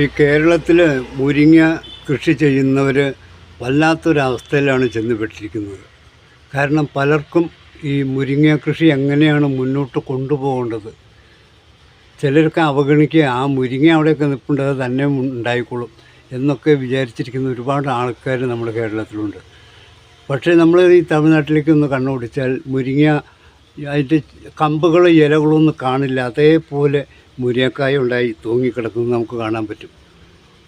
ഈ കേരളത്തിൽ മുരിങ്ങ കൃഷി ചെയ്യുന്നവർ വല്ലാത്തൊരവസ്ഥയിലാണ് ചെന്നുപെട്ടിരിക്കുന്നത്. കാരണം പലർക്കും ഈ മുരിങ്ങ കൃഷി എങ്ങനെയാണ് മുന്നോട്ട് കൊണ്ടുപോകേണ്ടത്? ചിലർക്ക് അവഗണിക്കുക ആ മുരിങ്ങ അവിടെയൊക്കെ നിൽപ്പുണ്ട് അത് തന്നെ ഉണ്ടായിക്കോളും എന്നൊക്കെ വിചാരിച്ചിരിക്കുന്ന ഒരുപാട് ആൾക്കാർ നമ്മുടെ കേരളത്തിലുണ്ട്. പക്ഷേ നമ്മൾ ഈ തമിഴ്നാട്ടിലേക്ക് ഒന്ന് കണ്ണോടിച്ചാൽ മുരിങ്ങ അതിന്റെ കമ്പുകളും ഇലകളൊന്നും കാണില്ല. അതേപോലെ മുരിങ്ങക്കായ ഉണ്ടായി തൂങ്ങിക്കിടക്കുന്നത് നമുക്ക് കാണാൻ പറ്റും.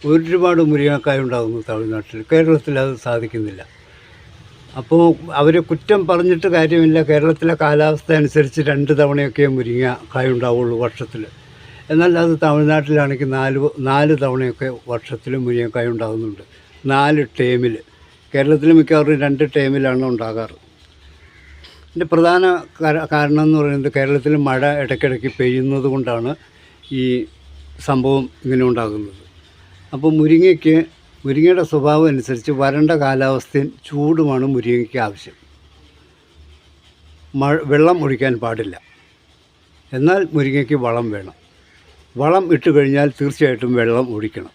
ഒരുപാട് മുരിങ്ങക്കായ ഉണ്ടാകുന്നു തമിഴ്നാട്ടിൽ. കേരളത്തിൽ അത് സാധിക്കുന്നില്ല. അപ്പോൾ അവരെ കുറ്റം പറഞ്ഞിട്ട് കാര്യമില്ല. കേരളത്തിലെ കാലാവസ്ഥ അനുസരിച്ച് രണ്ട് തവണയൊക്കെ മുരിങ്ങ കായ ഉണ്ടാവുള്ളൂ വർഷത്തിൽ. എന്നാൽ അത് തമിഴ്നാട്ടിലാണെങ്കിൽ നാല് നാല് തവണയൊക്കെ വർഷത്തിൽ മുരിങ്ങക്കായ ഉണ്ടാകുന്നുണ്ട്. നാല് ടേമിൽ. കേരളത്തിൽ മിക്കവാറും രണ്ട് ടേമിലാണ് ഉണ്ടാകാറ്. ഇതിന്റെ പ്രധാന കാരണം എന്ന് പറയുന്നത് കേരളത്തിൽ മഴ ഇടയ്ക്കിടയ്ക്ക് പെയ്യുന്നത് കൊണ്ടാണ് ഈ സംഭവം ഇങ്ങനെ ഉണ്ടാകുന്നത്. അപ്പോൾ മുരിങ്ങയ്ക്ക് മുരിങ്ങയുടെ സ്വഭാവം അനുസരിച്ച് വരണ്ട കാലാവസ്ഥയിൽ ചൂടുമാണ് മുരിങ്ങയ്ക്ക് ആവശ്യം. മഴ വെള്ളം ഒഴിക്കാൻ പാടില്ല. എന്നാൽ മുരിങ്ങയ്ക്ക് വളം വേണം. വളം ഇട്ട് കഴിഞ്ഞാൽ തീർച്ചയായിട്ടും വെള്ളം ഒഴിക്കണം.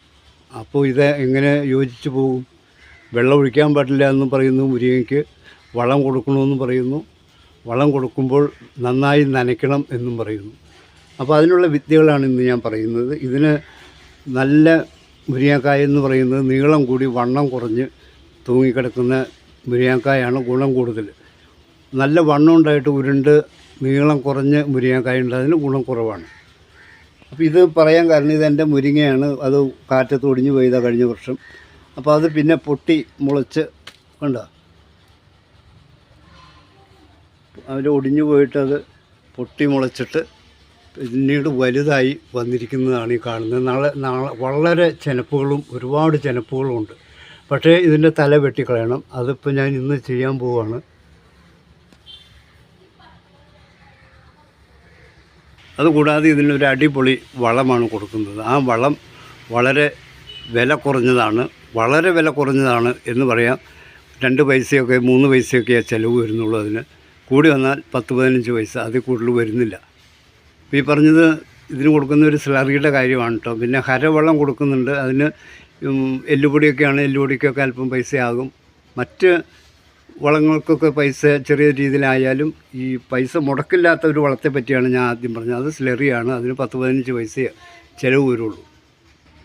അപ്പോൾ ഇത് എങ്ങനെ യോജിച്ച് പോകും? വെള്ളം ഒഴിക്കാൻ പാടില്ല എന്നും പറയുന്നു മുരിങ്ങയ്ക്ക് വളം കൊടുക്കണമെന്നും പറയുന്നു. വളം കൊടുക്കുമ്പോൾ നന്നായി നനയ്ക്കണം എന്നും പറയുന്നു. അപ്പോൾ അതിനുള്ള വിദ്യകളാണ് ഇന്ന് ഞാൻ പറയുന്നത്. ഇതിന് നല്ല മുരിയാക്കായ എന്ന് പറയുന്നത് നീളം കൂടി വണ്ണം കുറഞ്ഞ് തൂങ്ങിക്കിടക്കുന്ന മുരിയാക്കായാണ് ഗുണം കൂടുതൽ. നല്ല വണ്ണം ഉണ്ടായിട്ട് ഉരുണ്ട് നീളം കുറഞ്ഞ് മുരിങ്ങക്കായ ഉണ്ട് അതിന് ഗുണം കുറവാണ്. അപ്പോൾ ഇത് പറയാൻ കാരണം ഇത് എന്റെ മുരിങ്ങയാണ്. അത് കാറ്റത്ത് ഒടിഞ്ഞു പോയതാ കഴിഞ്ഞ വർഷം. അപ്പോൾ അത് പിന്നെ പൊട്ടി മുളച്ച് കണ്ട? അവർ ഒടിഞ്ഞു പോയിട്ട് അത് പൊട്ടി മുളച്ചിട്ട് പിന്നീട് വലുതായി വന്നിരിക്കുന്നതാണ് ഈ കാണുന്നത്. നാളെ നാളെ വളരെ ചെനപ്പുകളും ഒരുപാട് ചെനപ്പുകളും ഉണ്ട്. പക്ഷേ ഇതിന്റെ തല വെട്ടിക്കളയണം. അതിപ്പോൾ ഞാൻ ഇന്ന് ചെയ്യാൻ പോവാണ്. അതുകൂടാതെ ഇതിനൊരു അടിപൊളി വളമാണ് കൊടുക്കുന്നത്. ആ വളം വളരെ വില കുറഞ്ഞതാണ്. വളരെ വില കുറഞ്ഞതാണ് എന്ന് പറയാം. രണ്ട് പൈസയൊക്കെ മൂന്ന് പൈസയൊക്കെ ചിലവ് വരുന്നുള്ളൂ അതിന്. കൂടി വന്നാൽ പത്ത് പതിനഞ്ച് പൈസ അതിൽ കൂടുതൽ വരുന്നില്ല. ഇപ്പോൾ ഈ പറഞ്ഞത് ഇതിന് കൊടുക്കുന്ന ഒരു സ്ലറിയുടെ കാര്യമാണ് കേട്ടോ പിന്നെ ഹരവെള്ളം കൊടുക്കുന്നുണ്ട്. അതിന് എല്ലുപൊടിയൊക്കെയാണ് എല്ലുപൊടിക്കൊക്കെ അല്പം പൈസയാകും. മറ്റ് വളങ്ങൾക്കൊക്കെ പൈസ ചെറിയ രീതിയിലായാലും ഈ പൈസ മുടക്കില്ലാത്ത ഒരു വളത്തെ പറ്റിയാണ് ഞാൻ ആദ്യം പറഞ്ഞത്. അത് സ്ലറിയാണ്. അതിന് പത്ത് പതിനഞ്ച് പൈസ ചിലവ് വരുള്ളൂ.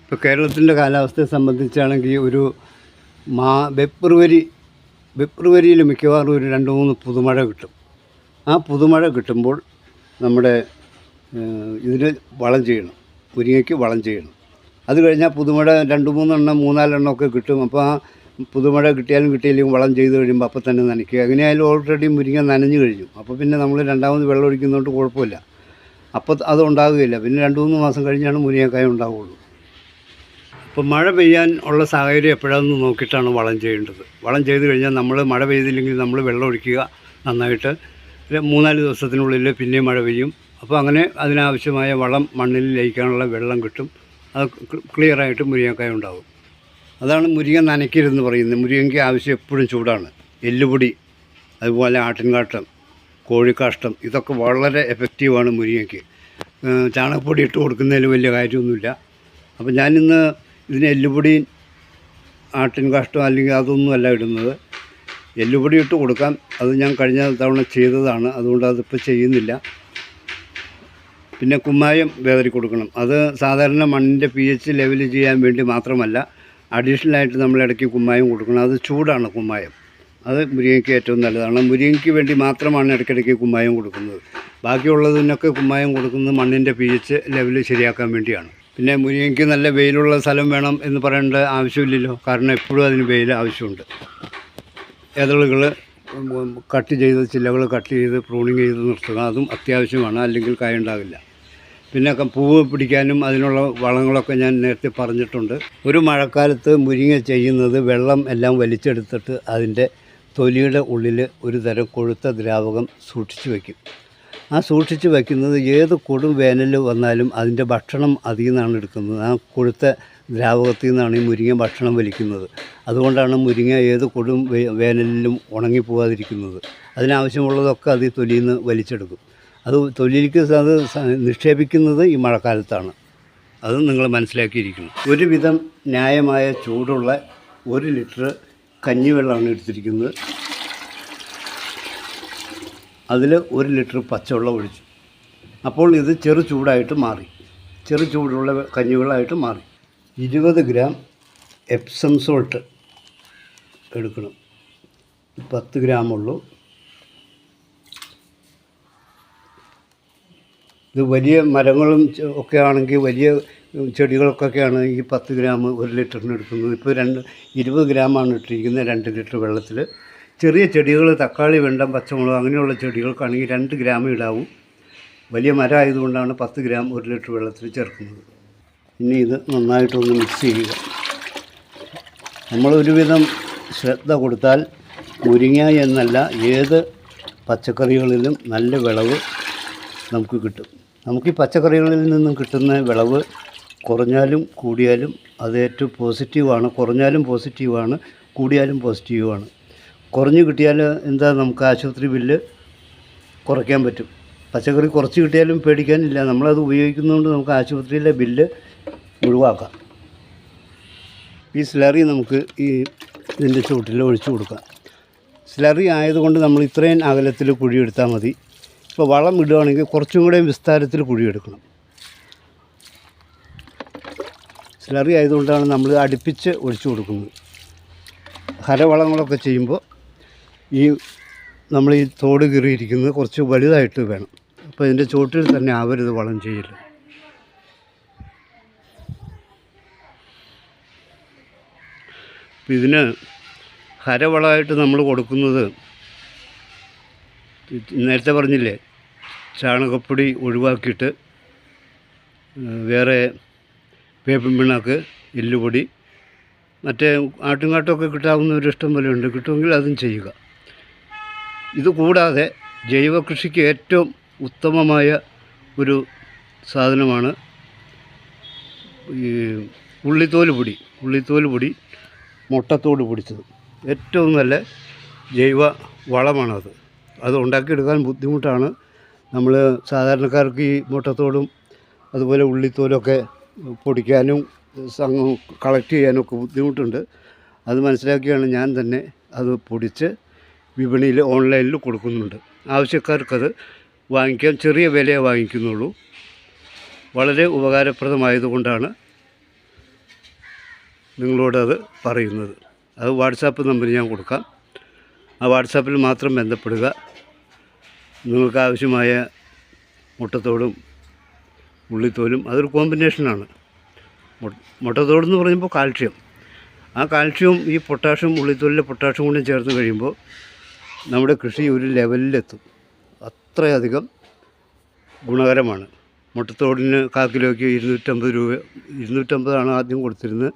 ഇപ്പോൾ കേരളത്തിന്റെ കാലാവസ്ഥയെ സംബന്ധിച്ചാണെങ്കിൽ ഒരു മാ ഫെബ്രുവരി ഫെബ്രുവരിയിൽ മിക്കവാറും ഒരു രണ്ട് മൂന്ന് പുതുമഴ കിട്ടും. ആ പുതുമഴ കിട്ടുമ്പോൾ നമ്മുടെ ഇതിന് വളം ചെയ്യണം. മുരിങ്ങയ്ക്ക് വളം ചെയ്യണം. അത് കഴിഞ്ഞാൽ പുതുമഴ രണ്ട് മൂന്നെണ്ണം മൂന്നാലെണ്ണം ഒക്കെ കിട്ടും. അപ്പോൾ ആ പുതുമഴ കിട്ടിയാലും കിട്ടിയില്ലെങ്കിൽ വളം ചെയ്ത് കഴിയുമ്പോൾ അപ്പോൾ തന്നെ നനയ്ക്കുക. എങ്ങനെയായാലും ഓൾറെഡി മുരിങ്ങ നനഞ്ഞു കഴിഞ്ഞു. അപ്പോൾ പിന്നെ നമ്മൾ രണ്ടാമത് വെള്ളം ഒഴിക്കുന്നതുകൊണ്ട് കുഴപ്പമില്ല. അപ്പോൾ അത് ഉണ്ടാകുകയില്ല പിന്നെ രണ്ട് മൂന്ന് മാസം കഴിഞ്ഞാണ് മുരിങ്ങക്കായ ഉണ്ടാവുകയുള്ളൂ അപ്പോൾ മഴ പെയ്യാൻ ഉള്ള സാഹചര്യം എപ്പോഴാണെന്ന് നോക്കിയിട്ടാണ് വളം ചെയ്യേണ്ടത്. വളം ചെയ്ത് കഴിഞ്ഞാൽ നമ്മൾ മഴ പെയ്തില്ലെങ്കിൽ നമ്മൾ വെള്ളം ഒഴിക്കുക നന്നായിട്ട്. മൂന്നാൽ ദിവസത്തിനുള്ളിൽ പിന്നെയും മഴ പെയ്യും. അപ്പോൾ അങ്ങനെ അതിനാവശ്യമായ വളം മണ്ണിൽ ലയിക്കാനുള്ള വെള്ളം കിട്ടും. അത് ക്ലിയറായിട്ട് മുരിങ്ങക്കായ ഉണ്ടാവും. അതാണ് മുരിങ്ങ നനയ്ക്കരുതെന്ന് പറയുന്നത്. മുരിങ്ങയ്ക്ക് ആവശ്യം എപ്പോഴും ചൂടാണ്. എല്ലുപൊടി അതുപോലെ ആട്ടിൻകാട്ടം കോഴിക്കാഷ്ടം ഇതൊക്കെ വളരെ എഫക്റ്റീവാണ് മുരിങ്ങയ്ക്ക്. ചാണകപ്പൊടി ഇട്ട് കൊടുക്കുന്നതിൽ വലിയ കാര്യമൊന്നുമില്ല. അപ്പോൾ ഞാനിന്ന് ഇതിന് എല്ലുപൊടി ആട്ടിൻകാഷ്ടം അല്ലെങ്കിൽ അതൊന്നുമല്ല ഇടുന്നത്. എല്ലുപൊടി ഇട്ട് കൊടുക്കാം. അത് ഞാൻ കഴിഞ്ഞ തവണ ചെയ്തതാണ്. അതുകൊണ്ട് അതിപ്പോൾ ചെയ്യുന്നില്ല. പിന്നെ കുമ്മായം വേദരി കൊടുക്കണം. അത് സാധാരണ മണ്ണിന്റെ പി എച്ച് ലെവൽ ചെയ്യാൻ വേണ്ടി മാത്രമല്ല അഡീഷണലായിട്ട് നമ്മൾ ഇടയ്ക്ക് കുമ്മായം കൊടുക്കണം. അത് ചൂടാണ് കുമ്മായം. അത് മുരിങ്ങയ്ക്ക് ഏറ്റവും നല്ലതാണ്. മുരിങ്ങയ്ക്ക് വേണ്ടി മാത്രമാണ് ഇടയ്ക്കിടയ്ക്ക് കുമ്മായം കൊടുക്കുന്നത്. ബാക്കിയുള്ളതിനൊക്കെ കുമ്മായം കൊടുക്കുന്നത് മണ്ണിന്റെ പി എച്ച് ലെവൽ ശരിയാക്കാൻ വേണ്ടിയാണ്. പിന്നെ മുരിങ്ങയ്ക്ക് നല്ല വെയിലുള്ള സ്ഥലം വേണം എന്ന് പറയേണ്ട ആവശ്യമില്ലല്ലോ. കാരണം എപ്പോഴും അതിന് വെയിൽ ആവശ്യമുണ്ട്. ഇതളുകൾ കട്ട് ചെയ്ത് ചില്ലകൾ കട്ട് ചെയ്ത് പ്രൂണിങ് ചെയ്ത് നിർത്തുക അതും അത്യാവശ്യമാണ്. അല്ലെങ്കിൽ കായ ഉണ്ടാവില്ല പിന്നെ പൂവ് പിടിക്കാനും അതിനുള്ള വളങ്ങളൊക്കെ ഞാൻ നേരത്തെ പറഞ്ഞിട്ടുണ്ട്. ഒരു മഴക്കാലത്ത് മുരിങ്ങ ചെയ്യുന്നത് വെള്ളം എല്ലാം വലിച്ചെടുത്തിട്ട് അതിന്റെ തൊലിയുടെ ഉള്ളിൽ ഒരു തരം കൊഴുത്ത ദ്രാവകം സൂക്ഷിച്ചു വയ്ക്കും ആ സൂക്ഷിച്ച് വയ്ക്കുന്നത് ഏത് കൊടും വേനൽ വന്നാലും അതിന്റെ ഭക്ഷണം അതിൽ നിന്നാണ് എടുക്കുന്നത്. ആ കൊഴുത്ത ദ്രാവകത്തിൽ നിന്നാണ് ഈ മുരിങ്ങ ഭക്ഷണം വലിക്കുന്നത്. അതുകൊണ്ടാണ് മുരിങ്ങ ഏത് കൊടും വേനലിലും ഉണങ്ങിപ്പോകാതിരിക്കുന്നത്. അതിനാവശ്യമുള്ളതൊക്കെ അത് ഈ തൊലിയിൽ നിന്ന് വലിച്ചെടുക്കും. അത് തൊലിയിലേക്ക് അത് നിക്ഷേപിക്കുന്നത് ഈ മഴക്കാലത്താണ്. അത് നിങ്ങൾ മനസ്സിലാക്കിയിരിക്കണം. ഒരുവിധം ന്യായമായ ചൂടുള്ള ഒരു ലിറ്റർ കഞ്ഞിവെള്ളമാണ് എടുത്തിരിക്കുന്നത്. അതിൽ ഒരു ലിറ്റർ പച്ചവെള്ളം ഒഴിച്ചു. അപ്പോൾ ഇത് ചെറു ചൂടായിട്ട് മാറി. ചെറു ചൂടുള്ള കഞ്ഞിവെള്ളമായിട്ട് മാറി. ഇരുപത് ഗ്രാം എപ്സം സോൾട്ട് എടുക്കണം. പത്ത് ഗ്രാമുള്ളൂ ഇത് വലിയ മരങ്ങളും ഒക്കെ ആണെങ്കിൽ വലിയ ചെടികൾക്കൊക്കെ ഈ പത്ത് ഗ്രാം ഒരു ലിറ്ററിന് എടുക്കുന്നത് ഇപ്പോൾ രണ്ട് ഇരുപത് ഗ്രാമാണ് ഇട്ടിരിക്കുന്നത് രണ്ട് ലിറ്റർ വെള്ളത്തിൽ. ചെറിയ ചെടികൾ തക്കാളി വെണ്ടം പച്ചമുളക് അങ്ങനെയുള്ള ചെടികൾക്കാണെങ്കിൽ രണ്ട് ഗ്രാം ഇടാവും. വലിയ മരം ആയതുകൊണ്ടാണ് പത്ത് ഗ്രാം ഒരു ലിറ്റർ വെള്ളത്തിൽ ചേർക്കുന്നത്. ഇനി ഇത് നന്നായിട്ടൊന്ന് മിക്സ് ചെയ്യുക. നമ്മൾ ഒരുവിധം ശ്രദ്ധ കൊടുത്താൽ മുരിങ്ങ എന്നല്ല ഏത് പച്ചക്കറികളിലും നല്ല വിളവ് നമുക്ക് കിട്ടും. നമുക്ക് ഈ പച്ചക്കറികളിൽ നിന്നും കിട്ടുന്ന വിളവ് കുറഞ്ഞാലും കൂടിയാലും അത് ഏറ്റവും പോസിറ്റീവാണ്. കുറഞ്ഞാലും പോസിറ്റീവാണ് കൂടിയാലും പോസിറ്റീവാണ്. കുറഞ്ഞ് കിട്ടിയാൽ എന്താ നമുക്ക് ആശുപത്രി ബില്ല് കുറയ്ക്കാൻ പറ്റും. പച്ചക്കറി കുറച്ച് കിട്ടിയാലും പേടിക്കാനില്ല. നമ്മളത് ഉപയോഗിക്കുന്നതുകൊണ്ട് നമുക്ക് ആശുപത്രിയിലെ ബില്ല് ഒഴിവാക്കാം. ഈ സ്ലറി നമുക്ക് ഈ ഇതിന്റെ ചുവട്ടിൽ ഒഴിച്ചു കൊടുക്കാം. സ്ലറി ആയതുകൊണ്ട് നമ്മൾ ഇത്രയും അകലത്തിൽ കുഴിയെടുത്താൽ മതി. ഇപ്പോൾ വളം ഇടുകയാണെങ്കിൽ കുറച്ചും കൂടെ വിസ്താരത്തിൽ കുഴിയെടുക്കണം സ്ലറി ആയതുകൊണ്ടാണ് നമ്മൾ അടുപ്പിച്ച് ഒഴിച്ചു കൊടുക്കുന്നത്. ഹരവളങ്ങളൊക്കെ ചെയ്യുമ്പോൾ ഈ നമ്മൾ ഈ തോട് കീറിയിരിക്കുന്നത് കുറച്ച് വലുതായിട്ട് വേണം. അപ്പോൾ ഇതിന്റെ ചുവട്ടിൽ തന്നെ ആവരുത് വളം ചെയ്യൽ ഇതിന് ഹരവളമായിട്ട് നമ്മൾ കൊടുക്കുന്നത് നേരത്തെ പറഞ്ഞില്ലേ ചാണകപ്പൊടി ഒഴിവാക്കിയിട്ട് വേറെ വേപ്പിൻ പിണ്ണാക്ക് എല്ലുപൊടി മറ്റേ ആട്ടുംകാട്ടമൊക്കെ കിട്ടാവുന്ന ഒരു ഇഷ്ടം പോലെ ഉണ്ട്. കിട്ടുമെങ്കിൽ അതും ചെയ്യുക. ഇത് കൂടാതെ ജൈവ കൃഷിക്ക് ഏറ്റവും ഉത്തമമായ ഒരു സാധനമാണ് ഈ ഉള്ളിത്തോൽ പൊടി. ഉള്ളിത്തോൽ പൊടി മുട്ടത്തോട് പിടിച്ചത്. ഏറ്റവും നല്ല ജൈവ വളമാണത്. അത് ഉണ്ടാക്കിയെടുക്കാൻ ബുദ്ധിമുട്ടാണ്. നമ്മൾ സാധാരണക്കാർക്ക് ഈ മുട്ടത്തോടും അതുപോലെ ഉള്ളിത്തോലൊക്കെ പൊടിക്കാനും കളക്ട് ചെയ്യാനൊക്കെ ബുദ്ധിമുട്ടുണ്ട്. അത് മനസ്സിലാക്കിയാണ് ഞാൻ തന്നെ അത് പൊടിച്ച് വിപണിയിൽ ഓൺലൈനിൽ കൊടുക്കുന്നുണ്ട്. ആവശ്യക്കാർക്കത് വാങ്ങിക്കാൻ ചെറിയ വിലയെ വാങ്ങിക്കുന്നുള്ളൂ. വളരെ ഉപകാരപ്രദമായതുകൊണ്ടാണ് നിങ്ങളോടത് പറയുന്നത്. അത് വാട്സാപ്പ് നമ്പർ ഞാൻ കൊടുക്കാം. ആ വാട്സാപ്പിൽ മാത്രം ബന്ധപ്പെടുക. നിങ്ങൾക്ക് ആവശ്യമായ മുട്ടത്തോടും ഉള്ളിത്തോലും അതൊരു കോമ്പിനേഷനാണ്. മുട്ടത്തോടെന്ന് പറയുമ്പോൾ കാൽഷ്യം. ആ കാൽഷ്യവും ഈ പൊട്ടാഷ്യം ഉള്ളിത്തോലിലെ പൊട്ടാഷ്യം കൂടി ചേർത്ത് കഴിയുമ്പോൾ നമ്മുടെ കൃഷി ഒരു ലെവലിലെത്തും. അത്രയധികം ഗുണകരമാണ്. മുട്ടത്തോടിന് കാ കിലോയ്ക്ക് ഇരുന്നൂറ്റമ്പത് രൂപ ഇരുന്നൂറ്റമ്പതാണ് ആദ്യം കൊടുത്തിരുന്നത്.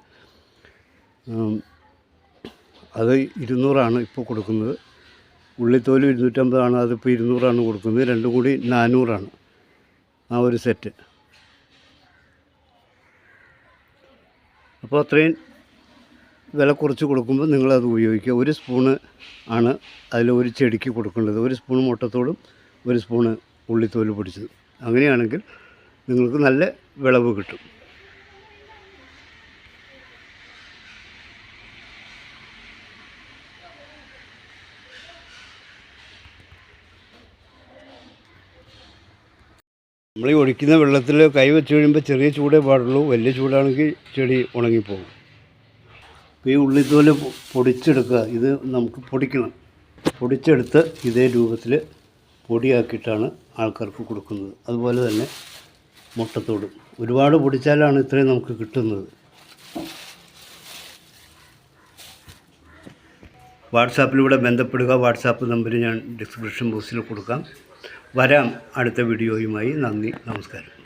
അത് ഇരുന്നൂറാണ് ഇപ്പോൾ കൊടുക്കുന്നത്. ഉള്ളിത്തോലും ഇരുന്നൂറ്റമ്പതാണ് അതിപ്പോൾ ഇരുന്നൂറാണ് കൊടുക്കുന്നത്. രണ്ടും കൂടി നാനൂറാണ് ആ ഒരു സെറ്റ്. അപ്പോൾ അത്രയും വില കുറച്ച് കൊടുക്കുമ്പോൾ നിങ്ങളത് ഉപയോഗിക്കുക. ഒരു സ്പൂണ് ആണ് അതിൽ ഒരു ചെടിക്ക് കൊടുക്കേണ്ടത്. ഒരു സ്പൂൺ മുട്ടത്തോടും ഒരു സ്പൂണ് ഉള്ളിത്തോൽ പൊടിച്ചത്. അങ്ങനെയാണെങ്കിൽ നിങ്ങൾക്ക് നല്ല വിളവ് കിട്ടും. നമ്മൾ ഈ ഒഴിക്കുന്ന വെള്ളത്തിൽ കൈ വെച്ച് കഴിയുമ്പോൾ ചെറിയ ചൂടേ പാടുള്ളൂ. വലിയ ചൂടാണെങ്കിൽ ചെടി ഉണങ്ങിപ്പോകും. അപ്പോൾ ഈ ഉള്ളിത്തോൽ പൊടിച്ചെടുക്കുക. ഇത് നമുക്ക് പൊടിക്കണം. പൊടിച്ചെടുത്ത് ഇതേ രൂപത്തിൽ പൊടിയാക്കിയിട്ടാണ് ആൾക്കാർക്ക് കൊടുക്കുന്നത്. അതുപോലെ തന്നെ മുട്ടത്തോട്. ഒരുപാട് പൊടിച്ചാലാണ് ഇത്രയും നമുക്ക് കിട്ടുന്നത്. വാട്സാപ്പിലൂടെ ബന്ധപ്പെടുക. വാട്സാപ്പ് നമ്പർ ഞാൻ ഡിസ്ക്രിപ്ഷൻ ബോക്സിൽ കൊടുക്കാം. വരാം അടുത്ത വീഡിയോയുമായി. നന്ദി നമസ്കാരം.